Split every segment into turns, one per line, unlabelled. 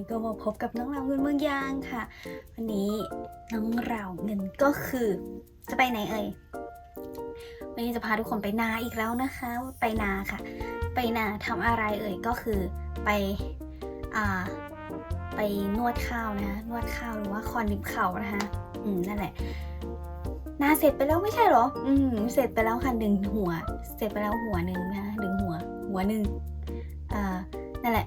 นี้ก็มาพบกับน้องเราเงินเมืองยางค่ะ วันนี้น้องเราเงินก็คือ จะไปไหนเอ่ยวันนี้จะพาทุกคนไปนาอีกแล้วนะคะ ไปนาค่ะ ไปนาทำอะไรเอ่ยก็คือไปอ่าไปนวดข้าวนะคะนวดข้าวหรือว่าคอนริมเข่านะคะอืมนั่นแหละนาเสร็จไปแล้วไม่ใช่เหรอ อืมเสร็จไปแล้วค่ะดึงหัว เสร็จไปแล้วหัวหนึ่งนะคะดึงหัว หัวหนึ่งอ่านั่นแหละ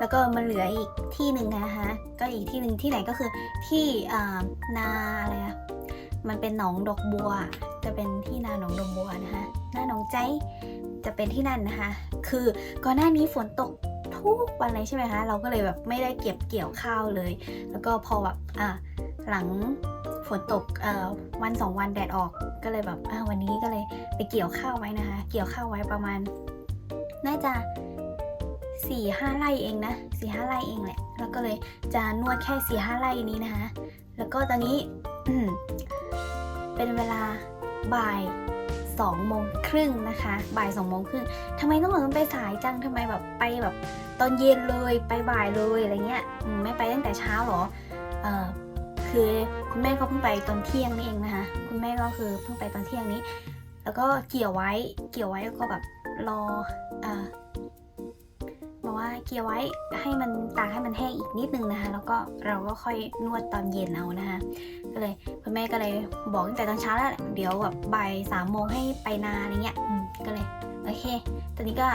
แล้วก็มันเหลืออีกที่หนึ่งนะคะก็อีกที่หนึ่งที่ไหนก็คือที่นาอะไรอะมันเป็นหนองดอกบัว จะเป็นที่นาหนองดอกบัวนะคะหน้าหนองใจจะเป็นที่นั่นนะคะ คือก่อนหน้านี้ฝนตกทุกวันเลยใช่ไหมคะเราก็เลยแบบไม่ได้เก็บเกี่ยวข้าวเลย แล้วก็พอแบบอะหลังฝนตกวันสองวันแดดออกก็เลยแบบอะวันนี้ก็เลยไปเกี่ยวข้าวไว้นะคะ เกี่ยวข้าวไว้ประมาณ น่าจะ สี่ห้าไร่เองนะสี่ห้าไร่เองแหละแล้วก็เลยจะนวดแค่สี่ห้าไร่นี้นะคะ แล้วก็ตอนนี้อืเป็นเวลาบ่ายสองโมงครึ่งนะคะบ่ายสองโมงครึ่งทำไมต้องเหมือนไปสายจังทำไมแบบไปแบบตอนเย็นเลยไปบ่ายเลยอะไรเงี้ยอืมไม่ไปตั้งแต่เช้าหรอเออคือคุณแม่ก็เพิ่งไปตอนเที่ยงนี่เองนะคะคุณแม่ก็คือเพิ่งไปตอนเที่ยงนี้ แล้วก็เกี่ยวไว้เกี่ยวไว้แล้วก็แบบรออ่าบอกว่าเกี่ยวไว้ให้มันตากให้มันแห้งอีกนิดนึงนะคะ แล้วก็เราก็ค่อยนวดตอนเย็นเอานะคะ ก็เลยคุณแม่ก็เลยบอกตั้งแต่ตอนเช้าแล้วเดี๋ยวแบบบ่ายสามโมงให้ไปนาอะไรเงี้ยก็เลยโอเค ตอนนี้ก็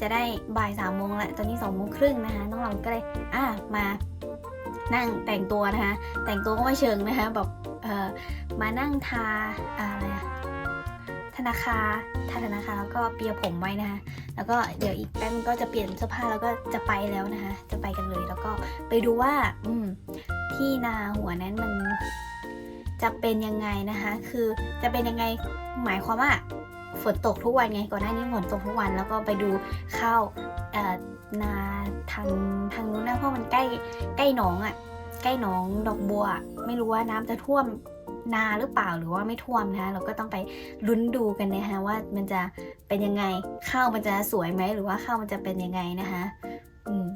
จะได้บ่ายสามโมงแล้วตอนนี้สองโมงครึ่งนะคะน้องหลังก็เลยอะมานั่งแต่งตัวนะคะ แต่งตัวก็ไม่เชิงนะคะแบบเออมานั่งทาอะไรอะ นาคารทาธนาคารแล้วก็เปียผมไว้นะคะ แล้วก็เดี๋ยวอีกแป๊บก็จะเปลี่ยนเสื้อผ้าแล้วก็จะไปแล้วนะคะ จะไปกันเลยแล้วก็ไปดูว่า อืม ที่นาหัวนั้นมันจะเป็นยังไงนะคะ คือจะเป็นยังไงหมายความว่าฝนตกทุกวันไงก่อนหน้านี้ฝนตกทุกวันแล้วก็ไปดูข้าวเอ่อนาทางทางนู้นนะเพราะมันใกล้ใกล้หนองอะ่ะ ใกล้หนองดอกบัว ไม่รู้ว่าน้ำจะท่วม นาหรือเปล่าหรือว่าไม่ท่วมนะคะเราก็ต้องไปลุ้นดูกันนะคะว่ามันจะเป็นยังไงข้าวมันจะสวยไหมหรือว่าข้าวมันจะเป็นยังไงนะคะ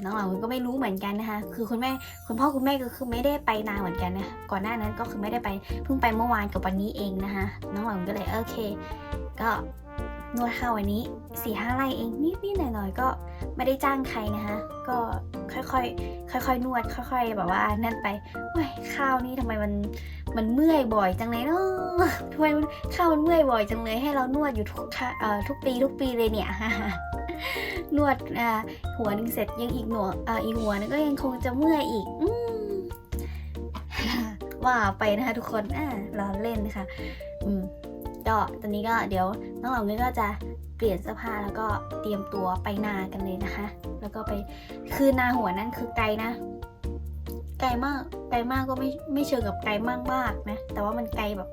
น้องเหล่าก็ไม่รู้เหมือนกันนะคะ คือคุณแม่ คุณพ่อคุณแม่ก็คือไม่ได้ไปนานเหมือนกันนะ ก่อนหน้านั้นก็คือไม่ได้ไป เพิ่งไปเมื่อวานกับวันนี้เองนะคะ น้องหวังก็เลยโอเค ก็นวดข้าววันนี้สี่ห้าไร่เองนิดนิดหน่อยหน่อยๆก็ไม่ได้จ้างใครนะคะ ก็ ค่อยๆค่อยๆนวด ค่อยๆแบบว่านั่นไปเว้ยข้าวนี่ทำไมมันมันเมื่อยบ่อยจังเลยเนาะทำไมข้าวมันเมื่อยบ่อยจังเลยให้เรานวดอยู่ทุกเอ่อทุกปีทุกปีเลยเนี่ยนวดอ่าหัวหนึ่งเสร็จยังอีกหนวอ่าอีกหัวนึงก็ยังคงจะเมื่อยอีกอว่าไปนะคะทุกคนอ่าล้อเล่นนะคะ อืมก็ตอนนี้ก็เดี๋ยวน้องเหล่านี้ก็จะเปลี่ยนเสื้อผ้าแล้วก็เตรียมตัวไปนากันเลยนะคะ แล้วก็ไปคือนาหัวนั่นคือไกลนะ ไกลมากไกลมากก็ไม่ไม่เชิงกับไกลมากมากนะ แต่ว่ามันไกลแบบ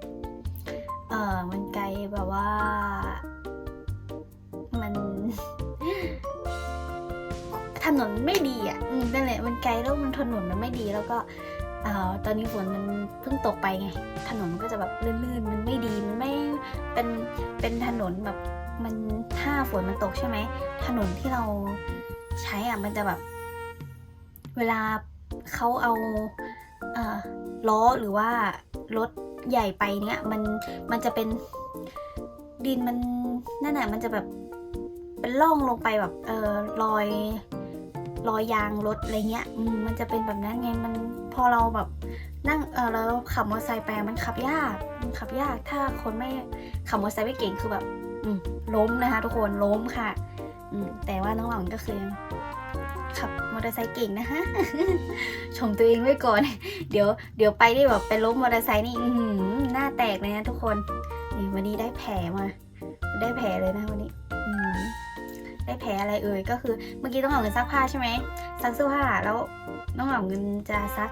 เออมันไกลแบบว่า มันถนนไม่ดีอะอืมนั่นแหละมันไกลแล้วมันถนนมันไม่ดีแล้วก็เอ่อตอนนี้ฝนมันเพิ่งตกไปไง ถนนมันก็จะแบบลื่นๆ มันไม่ดี มันไม่เป็นเป็นถนนแบบ มันถ้าฝนมันตกใช่ไหมถนนที่เราใช้อะมันจะแบบ เวลาเขาเอาเอ่อล้อหรือว่ารถใหญ่ไปเนี้ยมันมันจะเป็นดินมันนั่นแหะมันจะแบบเป็นร่องลงไปแบบเออรอยรอยยางรถอะไรเงี้ยมมันจะเป็นแบบนั้นไงมันพอเราแบบนั่งเออเราขับมอเตอร์ไซค์ไปมันขับยากมันขับยากถ้าคนไม่ขับมอเตอร์ไซค์ไม่เก่งคือแบบ ล้มนะคะ ทุกคนล้มค่ะแต่ว่าน้องหลังก็คือขับมอเตอร์ไซค์เก่งนะคะชมตัวเองไว้ก่อน เดี๋ยวเดี๋ยวไปได้แบบไปล้มมอเตอร์ไซค์นี่หน้าแตกเลยนะทุกคนนี่วันนี้ได้แผลมา ได้แผลเลยนะวันนี้ได้แผลอะไรเอ่ยก็คือเมื่อกี้ต้องเอาเงินซักผ้าใช่ไหมซักเสื้อผ้าแล้วน้องเอาเงินจะซัก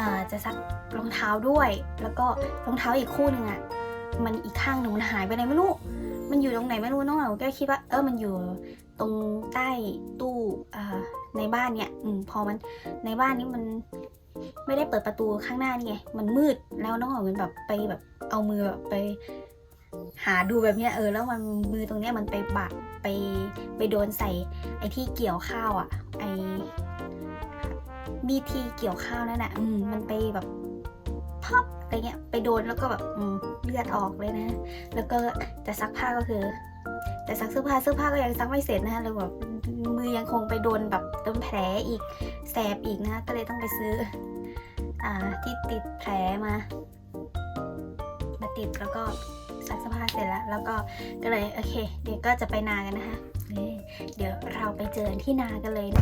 อ่าจะซักรองเท้าด้วย แล้วก็รองเท้าอีกคู่หนึ่งอะ มันอีกข้างหนึ่งมันหายไปไหนไม่รู้ มันอยู่ตรงไหนไม่รู้น้องเอาก็คิดว่าเออมันอยู่ตรงใต้ตู้ในบ้านเนี่ยอืมพอมันในบ้านนี้มันไม่ได้เปิดประตูข้างหน้านี่ไงมันมืดแล้วน้องเอาเงินแบบไปแบบเอามือแบบไป หาดูแบบเนี้ยเออแล้วมันมือตรงเนี้ยมันไปบาดไปไปโดนใส่ไอ้ที่เกี่ยวข้าวอะ่ะไอ้มีดที่เกี่ยวข้าวนั่นแหละอืมมันไปแบบ พับอะไรเงี้ยไปโดนแล้วก็แบบเลือดออกเลยนะ แล้วก็จะซักผ้าก็คือ แต่ซักเสื้อผ้าเสื้อผ้าก็ยังซักไม่เสร็จนะเลยแบบมือยังคงไปโดนแบบโดนแผลอีกแสบอีกนะ ก็เลยต้องไปซื้ออ่าที่ติดแผลมามาติดแล้วก็ซักเสื้อผ้าเสร็จแล้ว แล้วก็ก็เลยโอเค เดี๋ยวก็จะไปนากันนะคะเดี๋ยวเราไปเจอที่นากันเลย
อี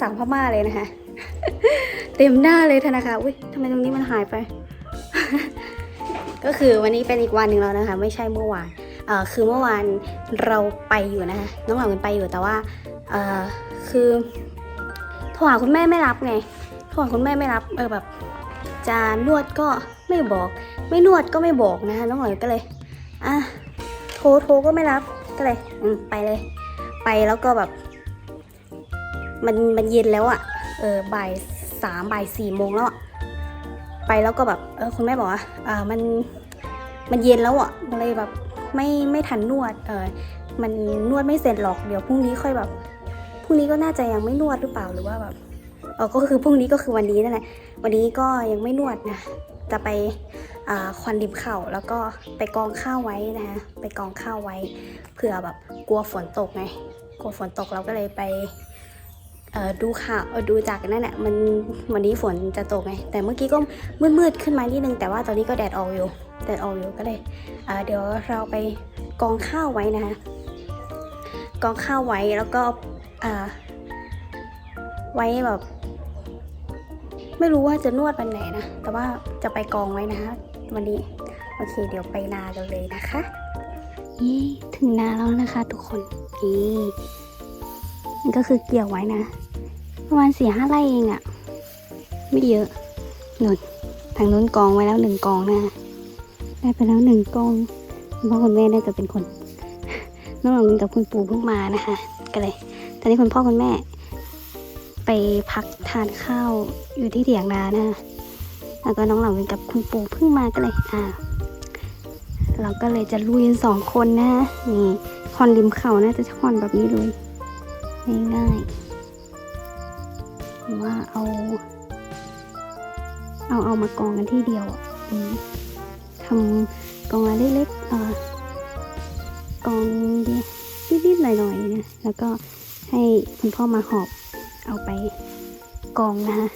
สั่ง
พม่าเลยนะคะ เต็มหน้าเลยธนาคารอุ้ยทำไมตรงนี้มันหายไป ก็คือวันนี้เป็นอีกวันหนึ่งแล้วนะคะ ไม่ใช่เมื่อวานเอ่อคือเมื่อวานเราไปอยู่นะคะน้องหลังมันไปอยู่แต่ว่าเอ่อคือโทรหาคุณแม่ไม่รับไงโทรหาคุณแม่ไม่รับเออแบบจะนวดก็ไม่บอก ไม่นวดก็ไม่บอกนะคะน้องหลังก็เลยอะโทรโทรก็ไม่รับก็เลยอืมไปเลย ไปแล้วก็แบบ มันมันเย็นแล้วอะ่ะ เออบ่ายสามบ่ายสี่โมงแล้วอะไปแล้วก็แบบเออคุณแม่บอกว่าอ่ามันมันเย็นแล้วอะ่ะก็เลยแบบไม่ไม่ทันนวด เออมันนวดไม่เสร็จหรอกเดี๋ยวพรุ่งนี้ค่อยแบบพรุ่งนี้ก็น่าจะยังไม่นวดหรือเปล่าหรือว่าแบบเออก็คือพรุ่งนี้ก็คือวันนี้นั่นแหละวันนี้ก็ยังไม่นวดนะจะไปอ่าควันดิบเข่าแล้วก็ไปกองข้าวไว้นะไปกองข้าวไว้เผื่อแบบกลัวฝนตกไงกลัวฝนตกเราก็เลยไป ดูข่าวดูจากนั่นแหละมันวันนี้ฝนจะตกไง แต่เมื่อกี้ก็มืดๆขึ้นมานิดนึง แต่ว่าตอนนี้ก็แดดออกอยู่แดดออกอยู่ก็เลยเเดี๋ยวเราไปกองข้าวไว้นะคะกองข้าวไว้แล้วก็ไว้แบบ ไม่รู้ว่าจะนวดวันไหนนะ แต่ว่าจะไปกองไว้นะคะวันนี้โอเค เดี๋ยวไปนากันเลยนะคะนี่ถึงนาแล้วนะคะ ทุกคนนี่นี่ก็คือเกี่ยวไว้นะ ประมาณสี่ห้าไร่เองอะไม่เยอะหนุนทางนู้นกองไว้แล้วหนึ่งกองนะได้ไปแล้วหนึ่งกองคุณพ่อคุณแม่น่าจะเป็นคนน้องหลงกับคุณปู่เพิ่งมานะคะ ก็เลย ตอนนี้คุณพ่อคุณแม่ ไปพักทานข้าวอยู่ที่เถียงนานะแล้วก็น้องหลังวินกับคุณปู่เพิ่งมาก็เลยอ่าเราก็เลยจะลุยกันสองคนนะนี่คอนริมเขาน่าจะคอนแบบนี้เลยง่ายๆ หรือว่าเอา เอาเอามากองกันที่เดียวอะทำกองอะไรเล็กๆอ่อกองเดียวนิดๆหน่อยๆนะแล้วก็ให้คุณพ่อมาหอบเอาไปกองนะคะ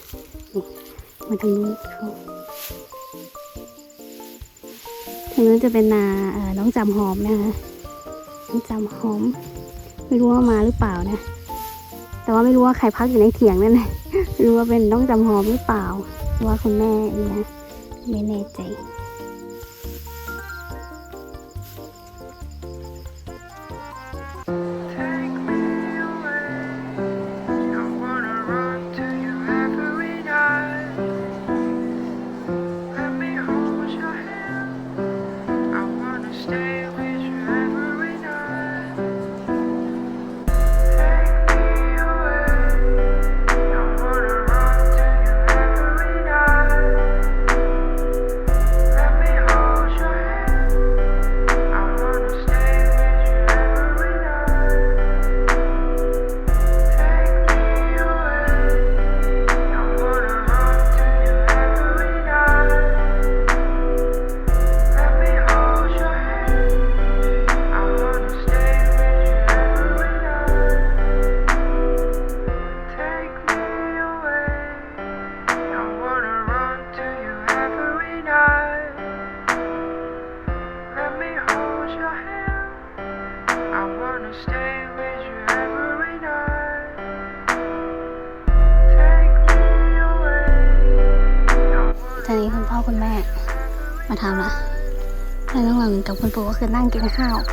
มาทางนู้นเขาทางนู้นจะเป็นนาน้องจำหอมนะคะน้องจำหอม ไม่รู้ว่ามาหรือเปล่านะ แต่ว่าไม่รู้ว่าใครพักอยู่ในเถียงนั่นนะไม่รู้ว่าเป็นน้องจำหอมหรือเปล่า ว่าคุณแม่นี่นะไม่แน่ใจ ทำละแล้วน้องหลังกับคุณปู่ก็คือนั่งกินข้าวอะ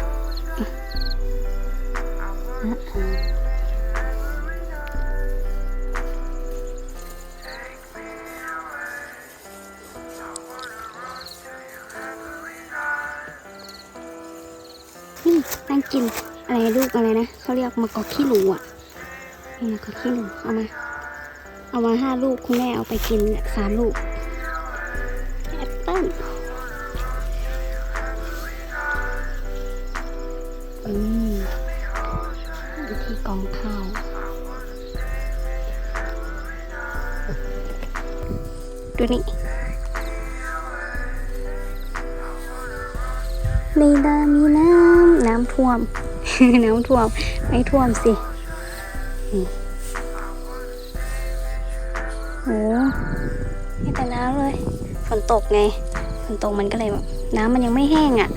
นั่งกินอะไรลูกอะไรนะเขาเรียกมะกอกขี้หนูอะนี่มะกอกขี้หนูเอามา เอามาห้าลูกคุณแม่เอาไปกินเนี่ยสามลูกแอปเปิ้ล อืมวิธีกองข้าวดูนี่ในนามีน้ำน้ำท่วม น้ำท่วม ไม่ท่วมสิโอ้ไม่แต่น้ำเลย ฝนตกไง ฝนตกมันก็เลยแบบน้ำมันยังไม่แห้งอะ่ะ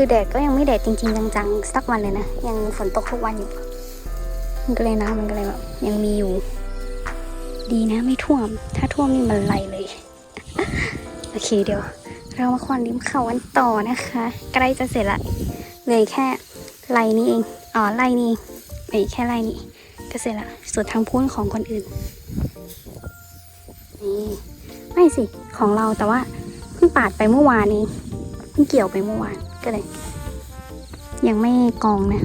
คือแดดก็ยังไม่แดดจริง ๆ จังๆสักวันเลยนะ ยังฝนตกทุกวันอยู่ มันก็เลยน้ำมันก็เลยแบบยังมีอยู่ ดีนะไม่ท่วม ถ้าท่วมนี่มันไหลเลย โอเคเดี๋ยว เรามาควันริมเขาวันต่อนะคะใกล้จะเสร็จละเลยแค่ไล่นี้เองอ๋อไล่นี้เหลยแค่ไล่นี้ก็เสร็จละส่วนทางพุ้นของคนอื่นนี่ไม่สิของเราแต่ว่าเพิ่งปาดไปเมื่อวานเองเพิ่งเกี่ยวไปเมื่อวาน ก็เลยยังไม่กองนะ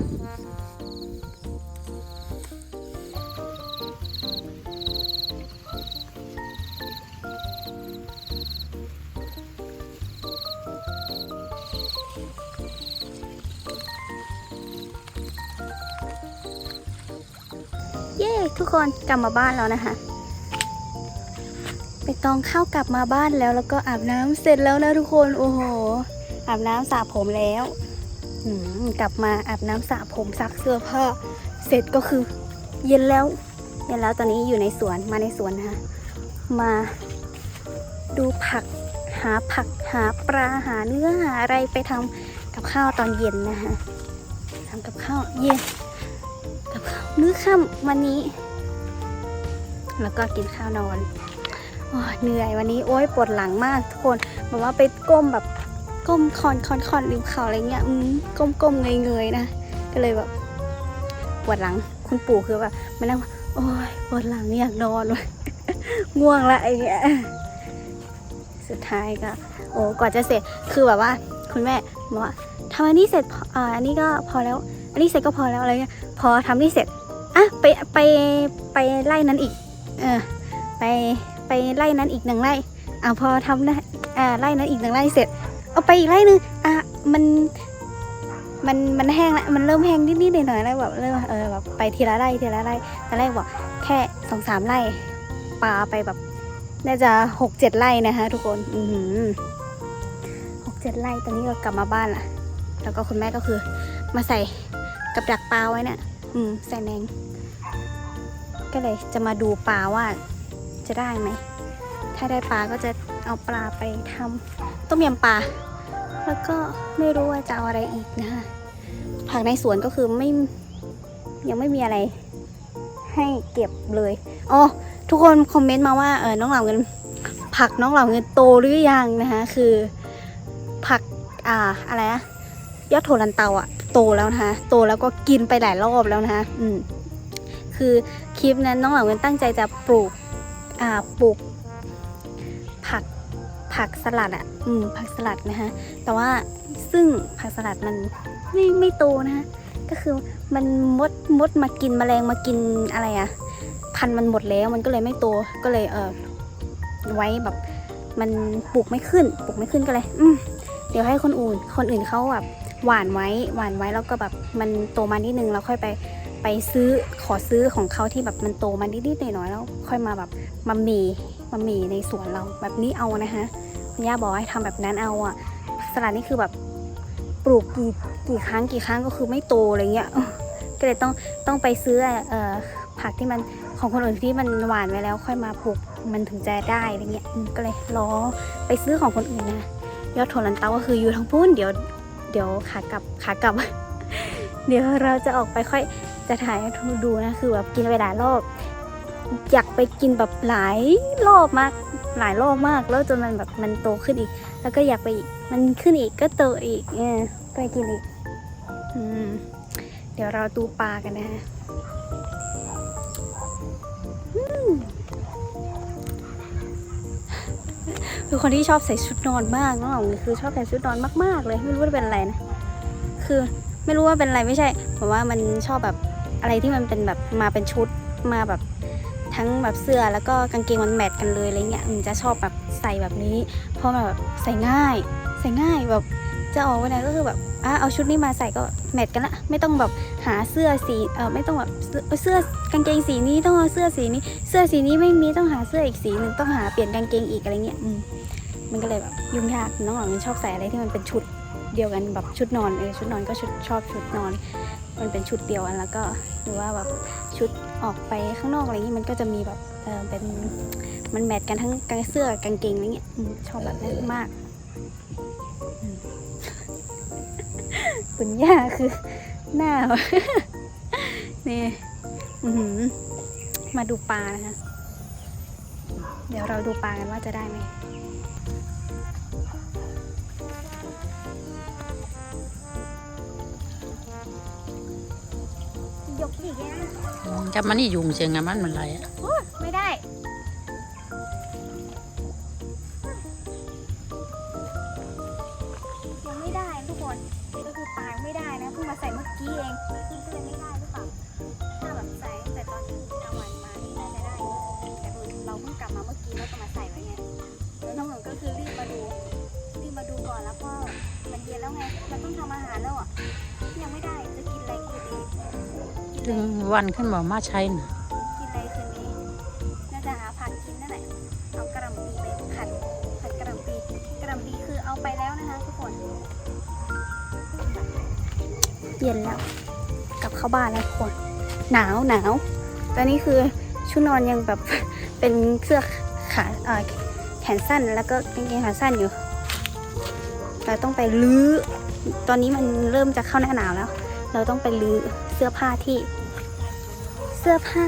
เย้ ทุกคนกลับมาบ้านแล้วนะคะไปตองเข้ากลับมาบ้านแล้วแล้วก็อาบน้ำเสร็จแล้วนะทุกคน โอ้โห อาบน้ำสระผมแล้วกลับมาอาบน้ำสระผมซักเสื้อผ้าเสร็จก็คือ เย็นแล้วเย็นแล้วตอนนี้อยู่ในสวนมาในสวนนะคะมาดูผักหาผักหาปลาหาเนื้อหาอะไรไปทำกับข้าวตอนเย็นนะคะทำกับข้าวเย็นกับข้าวมื้อค่ำวันนี้ แล้วก็กินข้าวนอนอเหนื่อยวันนี้โอ้ยปวดหลังมากทุกคนแบบว่าไปก้มแบบ ก้มคอนคอนคอนริมเขาอะไรเงี้ยอืมก้มก้มเงยเงยๆนะ ก็เลยแบบปวดหลังคุณปู่คือแบบมานั่งโอ้ยปวดหลังอยากนอนว่ะง่วงละไอ้เงี้ยสุดท้ายก็ โอ้กว่าจะเสร็จคือแบบว่า คุณแม่บอกว่าทำอันนี้เสร็จอ่าอันนี้ก็พอแล้ว อันนี้เสร็จก็พอแล้วอะไรเงี้ยพอทำนี่เสร็จอะไปไปไปไล่นั้นอีก เออ ไปไปไล่นั้นอีกหนึ่งไร่อะพอทำได้อ่าไล่นั้นอีกหนึ่งไร่เสร็จ เอาไปอีกไร่นึงอะมันมันมันแห้งแล้วมันเริ่มแห้งนิดๆหน่อยๆแล้วแบบเริ่มเออแบบไปทีละไร่ทีละไร่ตอนแรกบอกแค่สองสามไร่ปลาไปแบบน่าจะหกเจ็ดไร่นะคะทุกคนอือหกเจ็ดไร่ตอนนี้ก็กลับมาบ้านละแล้วก็คุณแม่ก็คือ มาใส่กับดักปลาไว้น่ะ อืมใส่แมงก็เลยจะมาดูปลาว่าจะได้ไหม ถ้าได้ปลาก็จะเอาปลาไปทำ ต้มยำปลาแล้วก็ไม่รู้ว่าจะเอาอะไรอีกนะคะผักในสวนก็คือไม่ยังไม่มีอะไร ให้เก็บเลยอ๋อทุกคนคอมเมนต์มาว่าเออน้องเหล่าเงินผักน้องเหล่าเงินโตหรือยังนะคะ คือ ผักอ่าอะไรนะยอดโถลันเตาอะโตแล้วนะคะ โตแล้วก็กินไปหลายรอบแล้วนะคะอืมคือคลิปนั้นน้องเหล่าเงินตั้งใจจะปลูกอ่าปลูกผัก ผักสลัดอะ่ะ อืม ผักสลัดนะคะ แต่ว่าซึ่งผักสลัดมันไม่ไม่โตนะคะก็คือมันมดมดมากินแมลงมากินอะไรอะ่ะ พันธุ์มันหมดแล้วมันก็เลยไม่โต ก็เลยเออไว้แบบ มันปลูกไม่ขึ้น ปลูกไม่ขึ้นก็เลย อืม เดี๋ยวให้คนอื่น คนอื่นเขาแบบหว่านไว้ หว่านไว้แล้วก็แบบมันโตมานิดนึงแล้วค่อยไปไปซื้อขอซื้อของเขาที่แบบมันโตมานิดๆหน่อยๆแล้ว ค่อยมาแบบมามี มามีในสวนเราแบบนี้เอานะคะคุณย่าบอกให้ทำแบบนั้นเอาอะสลัดนี่คือแบบปลูกกี่กี่ครั้งกี่ครั้งก็คือไม่โตอะไรเงี้ยก็เลยต้องต้องไปซื้อเอ่อผักที่มันของคนอื่นที่มันหวานไว้แล้วค่อยมาปลูกมันถึงจะได้อะไรเงี้ยก็เลยรอไปซื้อของคนอื่นนะยอดโทลันเตาก็คืออยู่ทางพุ้นเดี๋ยวเดี๋ยวขากลับขากลับ เดี๋ยวเราจะออกไปค่อยจะถ่ายดูนะคือแบบกินไปหลายรอบ อยากไปกินแบบหลายรอบมากหลายรอบมาก แล้วจนมันแบบมันโตขึ้นอีก แล้วก็อยากไปอีกมันขึ้นอีกก็โตอีกเนี่ยไปกินอีกอืมเดี๋ยวเราดูปลากันนะฮะคือคนที่ชอบใส่ชุดนอนมากน้องหอมคือชอบใส่ชุดนอนมากๆ เลยไม่รู้ว่าเป็นอะไรนะคือไม่รู้ว่าเป็นอะไรไม่ใช่ผมว่ามันชอบแบบอะไรที่มันเป็นแบบมาเป็นชุดมาแบบ ทั้งแบบเสื้อแล้วก็กางเกงมันแมทกันเลยอะไรเงี้ยอืมจะชอบแบบใส่แบบนี้ เพราะมันแบบใส่ง่าย ใส่ง่ายแบบจะออกไปไหนก็คือแบบอะเอาชุดนี้มาใส่ก็แมทกันละไม่ต้องแบบหาเสื้อสีเออไม่ต้องแบบเสื้อเสื้อกางเกงสีนี้ต้องเอาเสื้อสีนี้ เสื้อสีนี้ไม่มีต้องหาเสื้ออีกสีหนึ่งต้องหาเปลี่ยนกางเกงอีกอะไรเงี้ยอืมมันก็เลยแบบยุ่งยากน้องหลังมันชอบใส่อะไรที่มันเป็นชุดเดียวกันแบบชุดนอนเออชุดนอนก็ชุดชอบชุดนอน มันเป็นชุดเดียวกันแล้วก็หรือว่าแบบชุดออกไปข้างนอกอะไรอย่างนี้มันก็จะมีแบบเออเป็นมันแมทกันทั้งกางเสื้อกางเกงอะไรเงี้ยชอบแบบนั้นมาก คุณย่าคือหน้านี่มาดูปลานะคะ เดี๋ยวเราดูปลากันว่าจะได้ไหม
จับมันนี่ยุงเสียงงามันมันไรอะ
โอ้ยไม่ได้ ยังไม่ได้ทุกคน ก็คือปลายังไม่ได้นะเพิ่งมาใส่เมื่อกี้เองซึ่งก็เลยไม่ได้หรือเปล่า ถ้าแบบใส่ตั้งแต่ตอนกลางวันมานี่น่าจะได้อยู่แต่เราเพิ่งกลับมาเมื่อกี้แล้วก็มาใส่ไว้ไงแล้วน้องหนึ่งก็คือรีบมาดูรีบมาดูก่อนแล้วก็มันเย็นแล้วไงมันต้องทำอาหารแล้วอะ กิน
ถึ
อะไร
งวันขึ้นมามาใช้น่ะ
กินอะไรคืนนี้น่าจะหาผักกินนั่นแหละเอากระหล่ำปีไปผัดผัดกระหล่ำปีกระหล่ำปีคือเอาไปแล้วนะคะทุกคนเย็นแล้วกลับเข้าบ้านแล้วทุกคน หนาวหนาวตอนนี้คือชุดนอนยังแบบเป็นเสื้อขาเอ่อแขนสั้นแล้วก็กางเกงขาสั้นอยู่เราต้องไปลื้อ ตอนนี้มันเริ่มจะเข้าหน้าหนาวแล้ว เราต้องไปลื้อเสื้อผ้าที่ เสื้อผ้า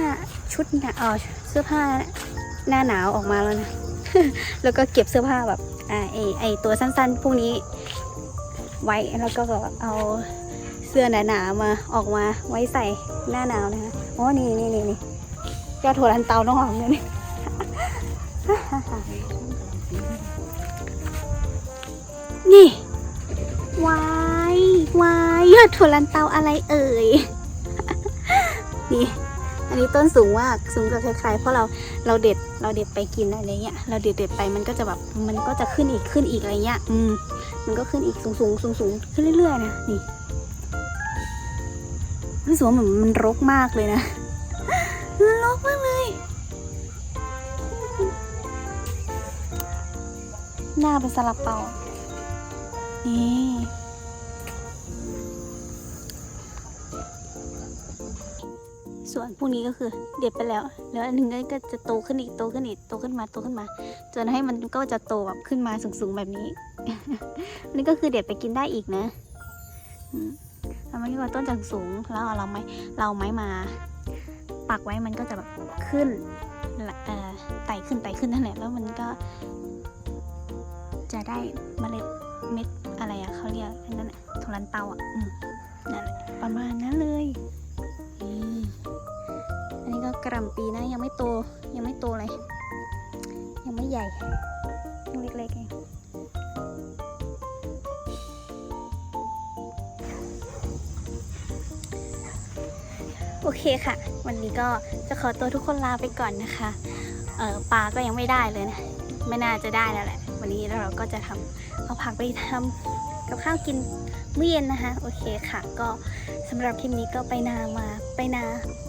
ชุดหนาเออเสื้อผ้าหน้าหนาวออกมาแล้วนะ แล้วก็เก็บเสื้อผ้าแบบอ่าไอไอตัวสั้นๆพวกนี้ไว้แล้วก็เอาเสื้อหนาๆมาออกมาไว้ใส่หน้าหนาวนะคะอ๋อนี่นี่นี่นี่ยอดถั่วลันเตาน้องหอมเนี่ยนี่นี่วายวายยอดถั่วลันเตาอะไรเอ่ย นี่ อันนี้ต้นสูงมากสูงกว่าใครๆเพราะเราเราเด็ดเราเด็ดไปกินอะไรเงี้ยเราเด็ดเด็ดไปมันก็จะแบบมันก็จะขึ้นอีกขึ้นอีกอะไรเงี้ยอืมมันก็ขึ้นอีกสูงสูงสูงสูงขึ้นเรื่อยๆนะนี่รู้สึกว่าเหมือนมันรกมากเลยนะมันรกมากเลยหน้าเป็นซาลาเปานี่ ส่วนพวกนี้ก็คือเด็ดไปแล้ว แล้วอันหนึ่งก็จะโตขึ้นอีกโตขึ้นอีกโตขึ้นมาโตขึ้นมา จนให้มันก็จะโตแบบขึ้นมาสูงๆแบบนี้นนี้ก็คือเด็ดไปกินได้อีกนะอืมแล้วมันก็ต้นจากสูงแล้วเอาเราไม้เราไม้มา ปักไว้มันก็จะแบบขึ้นเอ่อไต่ขึ้นไต่ขึ้นนั่นแหละแล้วมันก็ จะได้เมล็ดเม็ดอะไรอะเขาเรียกนั่นแหละทุรันเตาอะอืมนั่นแหละประมาณนั้นเลย กระหล่ำปีนะยังไม่โตยังไม่โตเลย ยังไม่ใหญ่ยังเล็กๆเองโอเคค่ะ วันนี้ก็จะขอตัวทุกคนลาไปก่อนนะคะเออปลาก็ยังไม่ได้เลยนะไม่น่าจะได้แล้วแหละ วันนี้เราก็จะทำเอาผักไปทำกับข้าวกินมื้อเย็นนะคะ โอเคค่ะ ก็ สำหรับคลิปนี้ก็ไปนามา ไปนา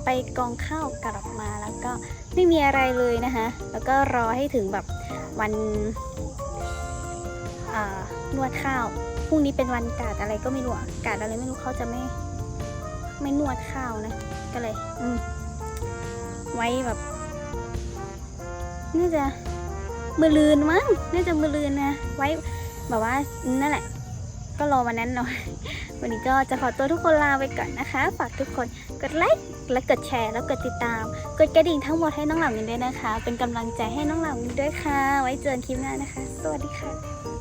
ไปกองข้าวกลับมาแล้วก็ไม่มีอะไรเลยนะคะ แล้วก็รอให้ถึงแบบวันนวดข้าว พรุ่งนี้เป็นวันกาดอะไรก็ไม่รู้อะกาดอะไรไม่รู้เขาจะไม่ไม่นวดข้าวนะ ก็เลย อืมไว้แบบน่าจะมือลืนมั้ง น่าจะมือลืนนะ ไว้แบบว่านั่นแหละ ก็รอวันนั้นหน่อย วันนี้ก็จะขอตัวทุกคนลาไปก่อนนะคะ ฝากทุกคนกดไลค์และกดแชร์แล้วกดติดตาม กดกระดิ่งทั้งหมดให้น้องเหล่านี้ด้วยนะคะ เป็นกำลังใจให้น้องเหล่านี้ด้วยค่ะ ไว้เจอกันคลิปหน้านะคะ สวัสดีค่ะ